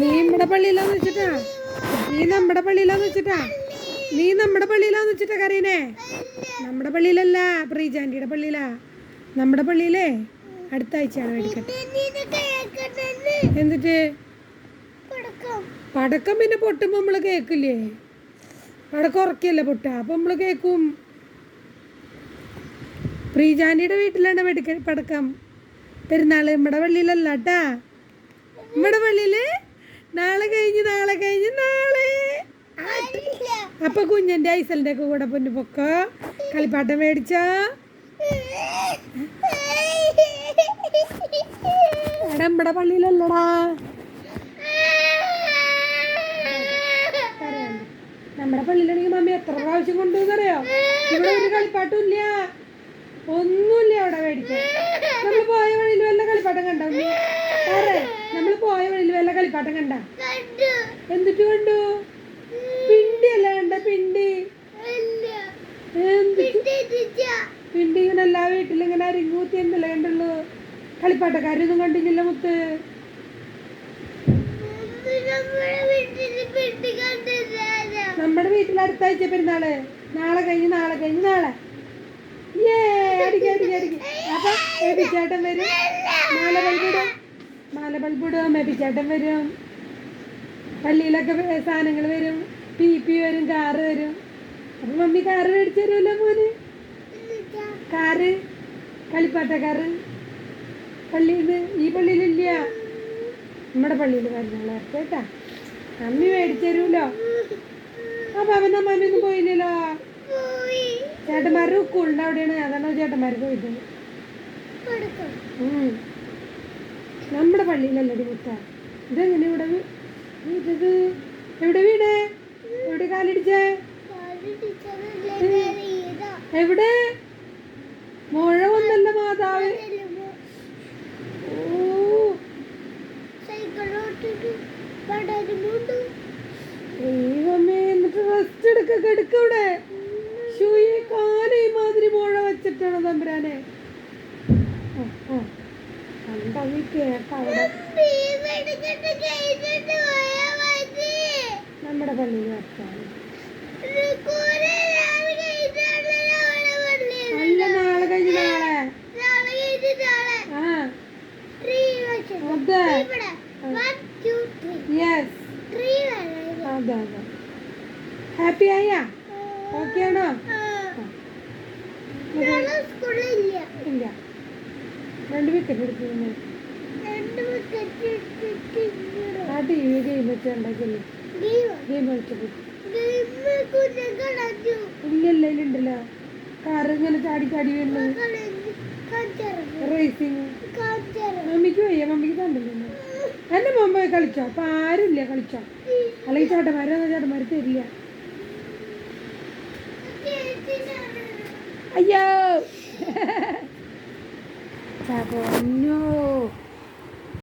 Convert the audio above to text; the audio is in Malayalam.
നീ നമ്മുടെ പള്ളിയിലാന്ന് വെച്ചിട്ടാ. നീ നമ്മുടെ പള്ളിയിലാന്ന് വെച്ചിട്ടാ. നീ നമ്മുടെ പള്ളിയിലാന്ന് വെച്ചിട്ടാ കരീനെ നമ്മുടെ പള്ളിയിലല്ല പ്രീജാന്റിയുടെ പള്ളിയിലാ. നമ്മുടെ പള്ളിയിലേ അടുത്ത ആഴ്ചയാണ് മേടിക്കട്ടെ. എന്നിട്ട്? പടക്കം പിന്നെ പൊട്ടുമ്പോൾ നമ്മൾ കേൾക്കില്ലേ പടക്കം ഉറക്കിയല്ലേ പൊട്ട. അപ്പം നമ്മൾ കേൾക്കും പ്രീജാനിയുടെ വീട്ടിലാണ് പടക്കം. പെരുന്നാൾ നമ്മുടെ പള്ളിയിലല്ല കേട്ടാ നമ്മുടെ പള്ളിയിൽ നാളെ കഴിഞ്ഞ് നാളെ കഴിഞ്ഞ് നാളെ. അപ്പൊ കുഞ്ഞന്റെ ഐസലിന്റെ ഒക്കെ കൂടെ പൊന്നു പൊക്കോ. കളിപ്പാട്ടം മേടിച്ചോ. പള്ളിയിലല്ലടാ. നമ്മുടെ പള്ളിയിലാണെങ്കിൽ മമ്മി എത്ര പ്രാവശ്യം കൊണ്ടുവന്നറിയോ? ഇവിടെ ഒരു കളിപ്പാട്ടും ഇല്ല ഒന്നുമില്ല അവിടെ മേടിക്കാൻ. നമ്മൾ പോയ വഴിയിൽ വല്ല കളിപ്പാട്ടം കണ്ടോ? പോയ വഴിയിൽ വല്ല കളിപ്പാട്ടം കണ്ട? എന്നിട്ട് കണ്ടു? പിണ്ടി അല്ല കണ്ട പിണ്ടി? പിണ്ടി ഇങ്ങനെ എല്ലാ വീട്ടിലും ഇങ്ങനെ അരിങ്ങൂത്തി എന്തല്ല കണ്ടുള്ളൂ? കളിപ്പാട്ടക്കാരൊന്നും കണ്ടില്ല മുത്ത്. നമ്മുടെ വീട്ടിൽ അടുത്ത ആഴ്ച പെരുന്നാൾ. നാളെ കഴിഞ്ഞ് നാളെ കഴിഞ്ഞ് നാളെ. ഏ അടിക്ക അടിക്ക അടിക്ക. അപ്പൊ ചേട്ടൻ വരും. നാളെ ബൾബിടും മാല ബൾബിടും മേപ്പിച്ചേട്ടൻ വരും പള്ളിയിലൊക്കെ സാധനങ്ങൾ വരും പി പി വരും കാറ് വരും. അപ്പൊ മമ്മി കാറ് മേടിച്ചു തരുമല്ലോ മോന്? കാറ് കളിപ്പാട്ട കാറ് പള്ളിയിൽ ഈ പള്ളിയിലില്ല. നമ്മുടെ പള്ളിയിൽ വരുന്നുള്ള കേട്ടാ. അമ്മി മേടിച്ചു തരുമല്ലോ അപ്പൊ അവൻ അമ്മാനൊന്നും പോയില്ലല്ലോ? ചേട്ടന്മാരുടെ ഉക്കുണ്ട് അവിടെയാണ്. അതാണ് ചേട്ടന്മാർ പോയിട്ട് ഉം. നമ്മുടെ പള്ളിയിലല്ലടി മുത്ത ഇതെങ്ങനെ ഇവിടെ ഇത് എവിടെ വീട്? എവിടെ കാലിടിച്ചേ? എവിടെ? മുഴ വന്നല്ല മാതാവ്. ദൈവമേ എന്നിട്ട് എടുക്ക ഈ മാതിരി മുഴ വെച്ചിട്ടാണ് തമ്പുരാനെ. ആ, ആ. കണ്ടാ നീ കേട്ട അവിടെ നമ്മുടെ പള്ളിയിൽ വെച്ചാണ് അല്ല നാളെ കഴിഞ്ഞ് നാളെ. യെസ് അതെ. അതെ ഹാപ്പി ആയാ? ഓക്കെ ആണോ? ഇല്ല. രണ്ട് വിക്കറ്റ് എടുക്കുന്നു അത് ഈ ഗെയിം വെച്ച് ഉണ്ടാക്കിയല്ലേ ഗെയിം. കളിച്ചത്. ഇല്ലല്ല ഇതിലുണ്ടല്ലോ കാറ് ഇങ്ങനെ ചാടി ചാടി വരുന്നത്. റേസിങ് മമ്മിക്ക് വയ്യ മമ്മിക്ക് കണ്ടില്ല എന്റെ മമ്മ പോയി കളിച്ചോ? അപ്പൊ ഇല്ല കളിച്ചോ? അല്ലെങ്കിൽ ചേട്ടന്മാരോ ചാട്ടന്മാർ തരില്ല. അയ്യോ. പൊന്നോ